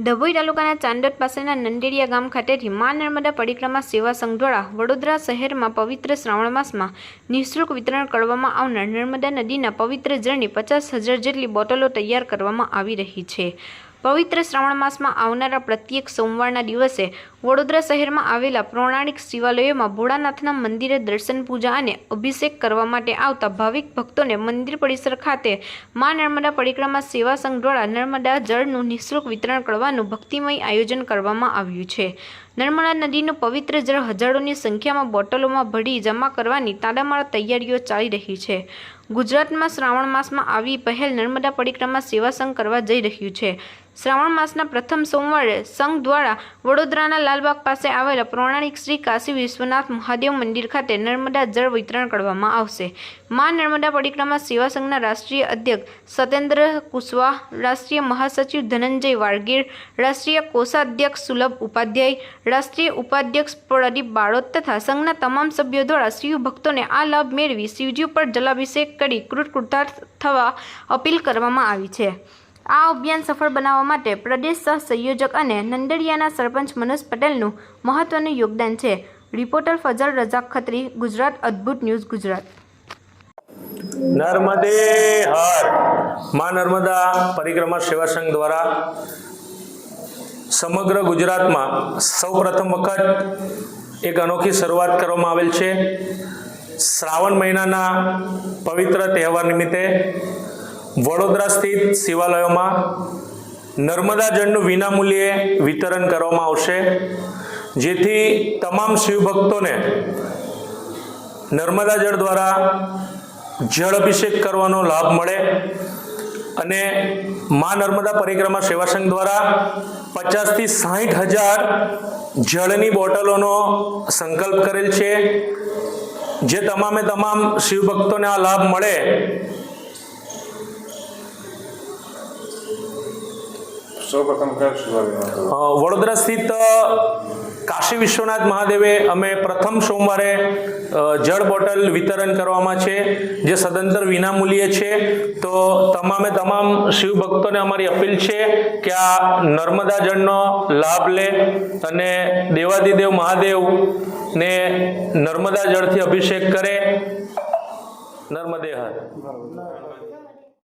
ડભોઈ તાલુકાના ચાંદોદ પાસેના નંદેડિયા ગામ ખાતેથી મા નર્મદા પરિક્રમા સેવા સંઘ દ્વારા વડોદરા શહેરમાં પવિત્ર શ્રાવણ માસમાં નિઃશુલ્ક વિતરણ કરવામાં આવનાર નર્મદા નદીના પવિત્ર જળની પચાસ હજાર જેટલી બોટલો તૈયાર કરવામાં આવી રહી છે. પવિત્ર શ્રાવણ માસમાં આવનારા પ્રત્યેક સોમવારના દિવસે વડોદરા શહેરમાં આવેલા પૌરાણિક શિવાલયોમાં ભોળાનાથના મંદિરે દર્શન, પૂજા અને અભિષેક કરવા માટે આવતા ભાવિક ભક્તોને મંદિર પરિસર ખાતે મા નર્મદા પરિક્રમા સેવા સંઘ દ્વારા નર્મદા જળનું નિઃશુલ્ક વિતરણ કરવાનું ભક્તિમય આયોજન કરવામાં આવ્યું છે. નર્મદા નદીનું પવિત્ર જળ હજારોની સંખ્યામાં બોટલોમાં ભરી જમા કરવાની તાડામાળા તૈયારીઓ ચાલી રહી છે. ગુજરાતમાં શ્રાવણ માસમાં આવી પહેલ નર્મદા પરિક્રમા સેવા સંઘ કરવા જઈ રહ્યું છે. શ્રાવણ માસના પ્રથમ સોમવારે સંઘ દ્વારા વડોદરાના લાલબાગ પાસે આવેલા પૌરાણિક શ્રી કાશી વિશ્વનાથ મહાદેવ મંદિર ખાતે નર્મદા જળ વિતરણ કરવામાં આવશે. મા નર્મદા પરિક્રમા સેવા સંઘના રાષ્ટ્રીય અધ્યક્ષ સતેન્દ્ર કુશવાહ, રાષ્ટ્રીય મહાસચિવ ધનંજય વાળગીર, રાષ્ટ્રીય કોષાધ્યક્ષ સુલભ ઉપાધ્યાય રાષ્ટ્રીય ઉપાધ્યક્ષ પ્રદીપ બાળોત તથા સંઘના તમામ સભ્યો દ્વારા શિવ ભક્તોને આ લાભ મેળવી શિવજી ઉપર જલાભિષેક કરી કૃતકૃતાર્થ થવા અપીલ કરવામાં આવી છે. આ અભિયાન સફળ બનાવવા માટે પ્રદેશ સહ સંયોજક અને નંદડિયાના સરપંચ મનોજ પટેલનું મહત્વનું યોગદાન છે. Reporter Fazal Razak Khatri, Gujarat Adbhut news, Gujarat. નર્મદે હર. માં નર્મદા પરિક્રમા સેવા સંઘ દ્વારા સમગ્ર ગુજરાતમાં સૌ પ્રથમ વખત એક અનોખી શરૂઆત કરવામાં આવેલ છે. શ્રાવણ મહિનાના પવિત્ર તહેવાર નિમિત્તે વડોદરા સ્થિત શિવાલયોમાં નર્મદા જળનું વિનામૂલ્યે વિતરણ કરવામાં આવશે. જેથી તમામ શિવભક્તોને નર્મદા જળ દ્વારા જળ અભિષેક કરવાનો લાભ મળે. અને મા નર્મદા પરિક્રમા સેવા સંઘ દ્વારા પચાસથી સાહીઠ હજાર જળની બોટલોનો સંકલ્પ કરેલ છે. જે તમામે તમામ શિવભક્તોને આ લાભ મળે. વડોદરા સ્થિત કાશી વિશ્વનાથ મહાદેવે અમે પ્રથમ સોમવારે જળ બોટલ વિતરણ કરવામાં છે, જે સદંતર વિનામૂલ્યે છે. તો તમામે તમામ શિવ ભક્તોને અમારી અપીલ છે કે આ નર્મદા જળનો લાભ લે અને દેવાદિદેવ મહાદેવ ને નર્મદા જળથી અભિષેક કરે. નર્મદે હર.